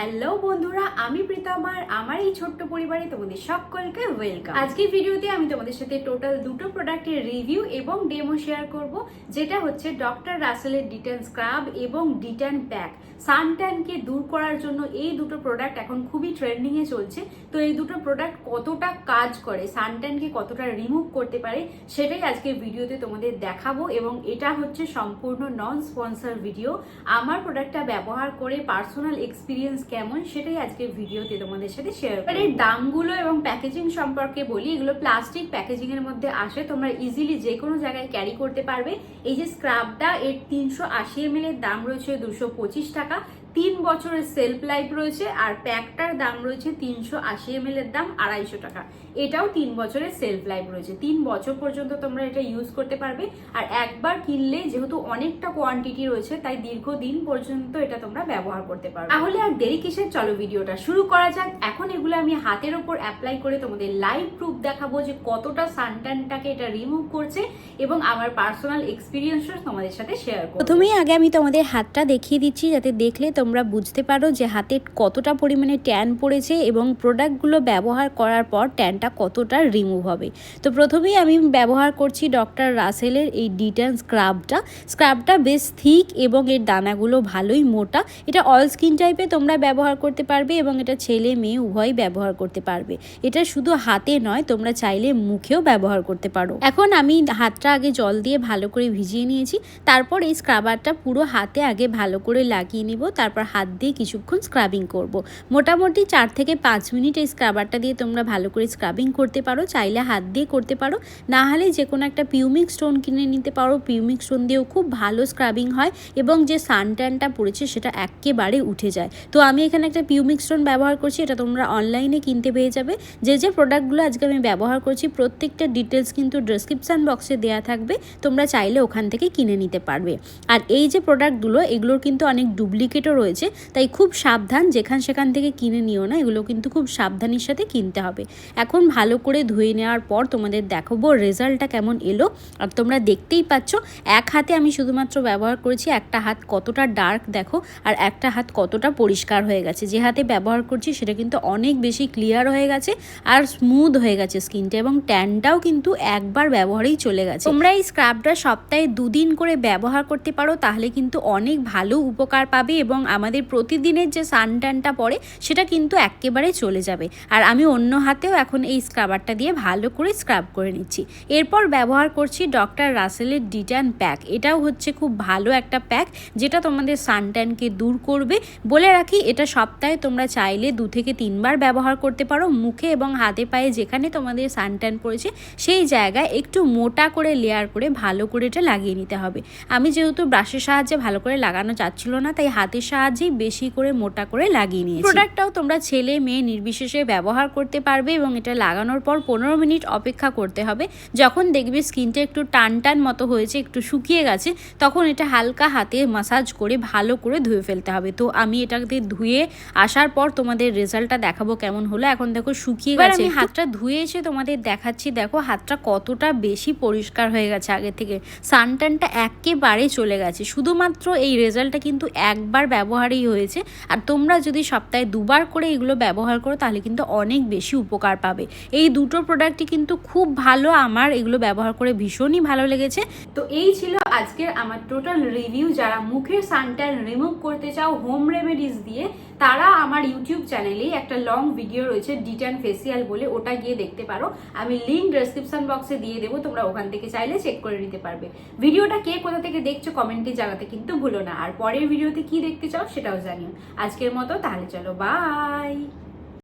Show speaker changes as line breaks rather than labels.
Hello বন্ধুরা, আমি প্রীতম আর আমার এই ছোট্ট পরিবারে তোমাদের সকলকে ওয়েলকাম আজকের ভিডিওতে আমি তোমাদের সাথে টোটাল দুটো প্রোডাক্টের রিভিউ এবং ডেমো শেয়ার করব, যেটা হচ্ছে ডক্টর রাসেলের ডিটেন স্ক্রাব এবং ডিটেন প্যাক সানট্যানকে দূর করার জন্য এই দুটো প্রোডাক্ট এখন খুবই ট্রেন্ডিং এ চলছে। তো এই দুটো প্রোডাক্ট কতটা কাজ করে সানট্যানকে কতটা রিমুভ করতে পারে, সেটাই আজকের ভিডিওতে তোমাদের দেখাবো এবং এটা হচ্ছে সম্পূর্ণ নন স্পন্সর ভিডিও আমার প্রোডাক্টটা ব্যবহার করে পার্সোনাল এক্সপিরিয়েন্স কেমন সেটাই আজকে ভিডিওতে তোমাদের সাথে শেয়ার করি এর দামগুলো এবং প্যাকেজিং সম্পর্কে বলি, এগুলো প্লাস্টিক প্যাকেজিং এর মধ্যে আসে। তোমরা ইজিলি যে কোনো জায়গায় ক্যারি করতে পারবে। এই যে স্ক্রাবটা এর তিনশো আশি এম এর দাম রয়েছে দুশো পঁচিশ টাকা। তিন বছরের সেলফ লাইফ রয়েছে আর প্যাকটার দাম রয়েছে তিনশো আশি এম এর দাম আড়াইশো টাকা। এটাও তিন বছরের সেলফ লাইফ রয়েছে। তিন বছর পর্যন্ত তোমরা এটা ইউজ করতে পারবে। আর একবার কিনলে যেহেতু অনেকটা কোয়ান্টিটি রয়েছে, তাই দীর্ঘদিন পর্যন্ত এটা তোমরা ব্যবহার করতে পারবে। তাহলে আর দেরি কিসের? চলো ভিডিওটা শুরু করা যাক। এখন এগুলো আমি হাতের ওপর অ্যাপ্লাই করে তোমাদের লাইভ প্রুফ দেখাবো যে কতটা সানট্যানটাকে এটা রিমুভ করছে এবং আমার পার্সোনাল এক্সপিরিয়েন্সও তোমাদের সাথে শেয়ার করব
প্রথমেই আগে আমি তোমাদের হাতটা দেখিয়ে দিচ্ছি যাতে দেখলে তোমরা বুঝতে পারো যে হাতে কতটা পরিমাণে ট্যান পড়েছে এবং প্রোডাক্টগুলো ব্যবহার করার পর ট্যানটা কতটা রিমুভ হবে। তো প্রথমেই আমি ব্যবহার করছি ডক্টর রাসেলের এই ডিটেন স্ক্রাবটা। স্ক্রাবটা বেশ থিক এবং এর দানাগুলো ভালোই মোটা। এটা অয়েল স্কিন টাইপে তোমরা ব্যবহার করতে পারবে এবং এটা ছেলে মেয়ে উভয়ই ব্যবহার করতে পারবে। এটা শুধু হাতে নয়, তোমরা চাইলে মুখেও ব্যবহার করতে পারো। এখন আমি হাতটা আগে জল দিয়ে ভালো করে ভিজিয়ে নিয়েছি। তারপর এই স্ক্রাবারটা পুরো হাতে আগে ভালো করে লাগিয়ে নিব। তারপর হাত দিয়ে কিছুক্ষণ স্ক্রাবিং করব। মোটামুটি চার থেকে পাঁচ মিনিট এই স্ক্রাবারটা দিয়ে তোমরা ভালো করে স্ক্রাবিং করতে পারো, চাইলে হাত দিয়ে করতে পারো। না হলে যে কোনো একটা পিউমিক স্টোন কিনে নিতে পারো। পিউমিক স্টোন দিয়েও খুব ভালো স্ক্রাবিং হয় এবং যে সানট্যানটা পড়েছে সেটা একেবারে উঠে যায়। তো আমি এখানে একটা পিউমিক স্টোন ব্যবহার করছি, এটা তোমরা অনলাইনে কিনতে পেয়ে যাবে। যে যে প্রোডাক্টগুলো আজকে আমি ব্যবহার করছি, প্রত্যেকটা ডিটেলস কিন্তু ডেসক্রিপশান বক্সে দেওয়া থাকবে। তোমরা চাইলে ওখান থেকে কিনে নিতে পারবে। আর এই যে প্রোডাক্টগুলো এগুলোর কিন্তু অনেক ডুপ্লিকেটও রয়েছে, তাই খুব সাবধান, যেখান সেখান থেকে কিনে নিও না, এগুলো কিন্তু খুব সাবধানের সাথে কিনতে হবে। এখন ভালো করে ধুয়ে নেওয়ার পর তোমাদের দেখাবো রেজাল্টটা কেমন এলো। আর তোমরা দেখতেই পাচ্ছ, এক হাতে আমি শুধুমাত্র ব্যবহার করেছি, একটা হাত কতটা ডার্ক দেখো, আর একটা হাত কতটা পরিষ্কার হয়ে গেছে। যে হাতে ব্যবহার করছি, সেটা কিন্তু অনেক বেশি ক্লিয়ার হয়ে গেছে আর স্মুথ হয়ে গেছে স্কিনটা এবং ট্যানটাও কিন্তু একবার ব্যবহারেই চলে গেছে। তোমরা এই স্ক্রাবটা সপ্তাহে দুদিন করে ব্যবহার করতে পারো, তাহলে কিন্তু অনেক ভালো উপকার পাবে এবং আমাদের প্রতিদিনের যে সানট্যানটা পড়ে, সেটা কিন্তু একেবারে চলে যাবে। আর আমি অন্য হাতেও এখন এই স্ক্রাবারটা দিয়ে ভালো করে স্ক্রাব করে নিচ্ছি। এরপর ব্যবহার করছি ডক্টর রাসেলের ডিটান প্যাক। এটাও হচ্ছে খুব ভালো একটা প্যাক, যেটা তোমাদের সানট্যানকে দূর করবে। বলে রাখি, এটা সপ্তাহে তোমরা চাইলে দু থেকে তিনবার ব্যবহার করতে পারো। মুখে এবং হাতে পায়ে যেখানে তোমাদের সানট্যান পড়েছে, সেই জায়গায় একটু মোটা করে লেয়ার করে ভালো করে এটা লাগিয়ে নিতে হবে। আমি যেহেতু ব্রাশের সাহায্যে ভালো করে লাগানো যাচ্ছিল না, তাই হাতের সাহায্যেই বেশি করে মোটা করে লাগিয়ে নিয়েছি। প্রোডাক্টটাও তোমরা ছেলে মেয়ে নির্বিশেষে ব্যবহার করতে পারবে এবং এটা লাগানোর পর পনেরো মিনিট অপেক্ষা করতে হবে। যখন দেখবে স্কিনটা একটু টান টান মতো হয়েছে একটু শুকিয়ে গেছে তখন এটা হালকা হাতে মাসাজ করে ভালো করে ধুয়ে ফেলতে হবে। তো আমি এটাকে ধুয়ে আসার পর তোমাদের রেজাল্টটা দেখাবো কেমন হলো। এখন দেখো শুকিয়ে গেছে। আমি হাতটা ধুয়ে এসে তোমাদের দেখাচ্ছি দেখো হাতটা কতটা বেশি পরিষ্কার হয়ে গেছে আগে থেকে। সানটানটা একেবারে চলে গেছে। শুধুমাত্র এই রেজাল্টটা কিন্তু একবার ব্যবহারই হয়েছে। আর তোমরা যদি সপ্তাহে দুবার করে এগুলো ব্যবহার করো, তাহলে কিন্তু অনেক বেশি উপকার পাবে। এই দুটো প্রোডাক্টই কিন্তু খুব ভালো। আমার এগুলো ব্যবহার করে ভীষণই ভালো লেগেছে।
তো এই ছিল আজকের আমার টোটাল রিভিউ যারা মুখের সানট্যান রিমুভ করতে চাও হোম রেমেডিস দিয়ে, তারা আমার ইউটিউব চ্যানেলে একটা লং ভিডিও রয়েছে ডিটান ফেসিয়াল বলে, ওটা গিয়ে দেখতে পারো। আমি লিঙ্ক ডেসক্রিপশন বক্সে দিয়ে দেবো, তোমরা ওখান থেকে চাইলে চেক করে নিতে পারবে। ভিডিওটা কে কোথা থেকে দেখছ কমেন্টে জানাতে কিন্তু ভুলো না। আর পরের ভিডিওতে কি দেখতে চাও, সেটাও জানিও। আজকের মতো, তাহলে চলো বাই